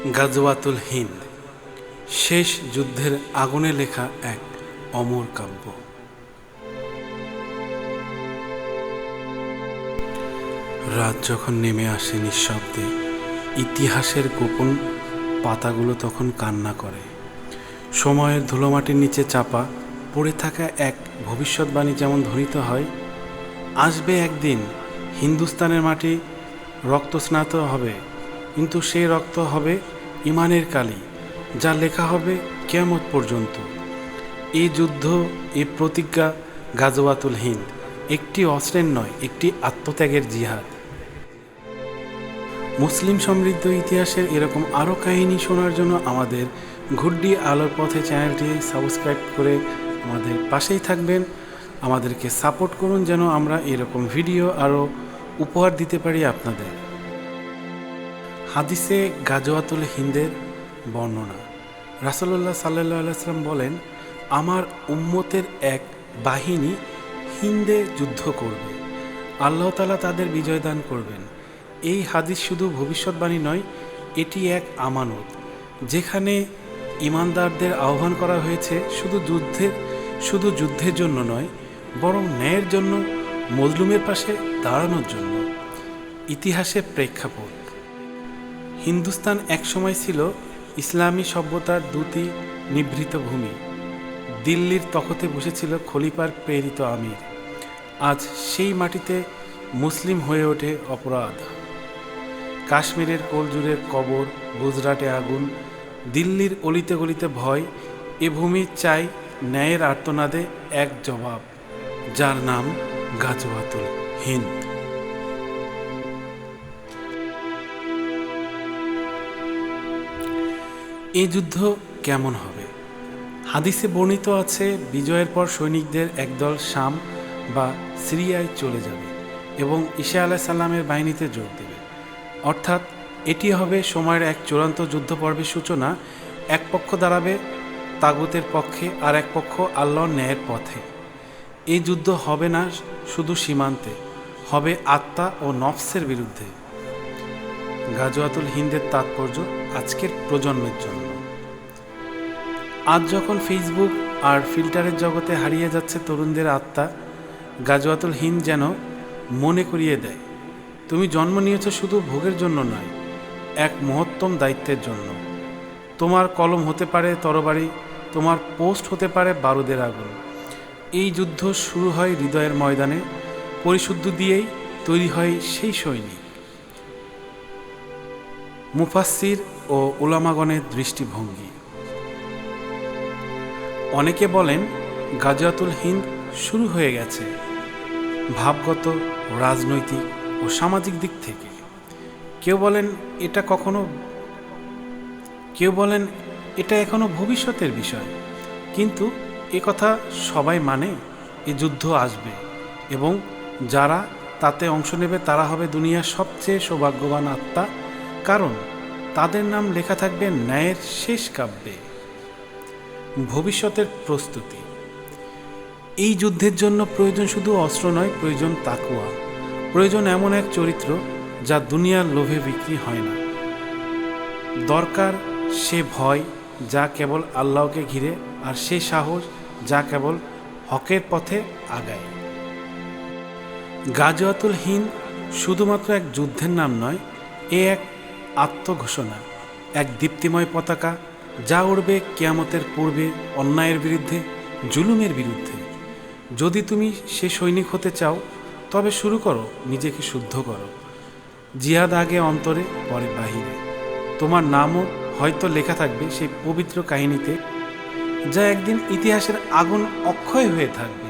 গাজওয়াতুল হিন্দ, শেষ যুদ্ধের আগুনে লেখা এক অমর কাব্য। রাত যখন নেমে আসে নিঃশব্দে, ইতিহাসের গোপন পাতাগুলো তখন কান্না করে। সময়ের ধুলোমাটির নিচে চাপা পড়ে থাকা এক ভবিষ্যৎবাণী যেমন ধ্বনিত হয়, আসবে একদিন হিন্দুস্তানের মাটি রক্তস্নাত হবে কিন্তু সেই রক্ত হবে ইমানের কালি, যা লেখা হবে কেয়ামত পর্যন্ত। এই যুদ্ধ, এই প্রতিজ্ঞা গাজওয়াতুল হিন্দ একটি অস্ত্রের নয়, একটি আত্মত্যাগের জিহাদ। মুসলিম সমৃদ্ধ ইতিহাসের এরকম আরও কাহিনী শোনার জন্য আমাদের ঘুড্ডি আলোর পথে চ্যানেলটি সাবস্ক্রাইব করে আমাদের পাশেই থাকবেন। আমাদেরকে সাপোর্ট করুন যেন আমরা এরকম ভিডিও আরও উপহার দিতে পারি আপনাদের। হাদিসে গাজওয়াতুল হিন্দের বর্ণনা। রাসলুল্লাহ সাল্লাহ আলাইসাল্লাম বলেন, আমার উম্মতের এক বাহিনী হিন্দে যুদ্ধ করবে। আল্লাহ তালা তাদের বিজয় দান করবেন। এই হাদিস শুধু ভবিষ্যৎবাণী নয়, এটি এক আমানত। যেখানে ইমানদারদের আহ্বান করা হয়েছে শুধু যুদ্ধের শুধু যুদ্ধের জন্য নয়, বরং ন্যায়ের জন্য, মজলুমের পাশে দাঁড়ানোর জন্য। ইতিহাসের প্রেক্ষাপট হিন্দুস্তান একসময় ছিল ইসলামী সভ্যতার দুটি নিভৃত ভূমি। দিল্লির তখতে বসেছিল খলিফার প্রেরিত আমির। আজ সেই মাটিতে মুসলিম হয়ে ওঠে অপরাধ। কাশ্মীরের কোলজুরের কবর, গুজরাটে আগুন, দিল্লির অলিতে গলিতে ভয়, এ ভূমি চাই ন্যায়ের আর্তনাদে এক জবাব, যার নাম গাজওয়াতুল হিন্দ। এই যুদ্ধ কেমন হবে? হাদিসে বর্ণিত আছে, বিজয়ের পর সৈনিকদের একদল শাম বা সিরিয়ায় চলে যাবে এবং ঈশা আলাহ সাল্লামের বাহিনীতে যোগ দেবে। অর্থাৎ এটি হবে সময়ের এক চূড়ান্ত যুদ্ধ পর্বের সূচনা। এক পক্ষ দাঁড়াবে তাগুতের পক্ষে আর এক পক্ষ আল্লাহর ন্যায়ের পথে। এই যুদ্ধ হবে না শুধু সীমান্তে, হবে আত্মা ও নফসের বিরুদ্ধে। গাজুয়াতুল হিন্দের তাৎপর্য আজকের প্রজন্মের জন্য। আজ যখন ফেসবুক আর ফিল্টারের জগতে হারিয়ে যাচ্ছে তরুণদের আত্মা, গাজওয়াতুল হিন্দ যেন মনে করিয়ে দেয়, তুমি জন্ম নিয়েছ শুধু ভোগের জন্য নয়, এক মহত্তম দায়িত্বের জন্য। তোমার কলম হতে পারে তরবারি, তোমার পোস্ট হতে পারে বারুদের আগুন। এই যুদ্ধ শুরু হয় হৃদয়ের ময়দানে, পরিশুদ্ধ দিয়েই তৈরি হয় সেই সৈনিক। মুফাসির ও উলামাগণের দৃষ্টিভঙ্গি। অনেকে বলেন গাজওয়াতুল হিন্দ শুরু হয়ে গেছে ভাবগত রাজনৈতিক ও সামাজিক দিক থেকে। কেউ বলেন এটা কখনো কেউ বলেন এটা এখনও ভবিষ্যতের বিষয়। কিন্তু এ কথা সবাই মানে এ যুদ্ধ আসবে এবং যারা তাতে অংশ নেবে তারা হবে দুনিয়ার সবচেয়ে সৌভাগ্যবান আত্মা। কারণ তাদের নাম লেখা থাকবে ন্যায়ের শেষ কাব্যে। ভবিষ্যতের প্রস্তুতি। এই যুদ্ধের জন্য প্রয়োজন শুধু অস্ত্র নয়, প্রয়োজন তাকুয়া। প্রয়োজন এমন এক চরিত্র যা দুনিয়ার লোভে বিক্রি হয় না। দরকার সে ভয় যা কেবল আল্লাহকে ঘিরে আর সে সাহস যা কেবল হকের পথে আগায়। গাজওয়াতুল হিন্দ শুধুমাত্র এক যুদ্ধের নাম নয়, এ এক আত্মঘোষণা, এক দীপ্তিময় পতাকা যা উড়বে কেয়ামতের পূর্বে অন্যায়ের বিরুদ্ধে, জুলুমের বিরুদ্ধে। যদি তুমি সে সৈনিক হতে চাও, তবে শুরু করো, নিজেকে শুদ্ধ করো। জিহাদ আগে, অন্তরে, পরে বাহিরে। তোমার নামও হয়তো লেখা থাকবে সেই পবিত্র কাহিনীতে, যা একদিন ইতিহাসের আগুন অক্ষয় হয়ে থাকবে।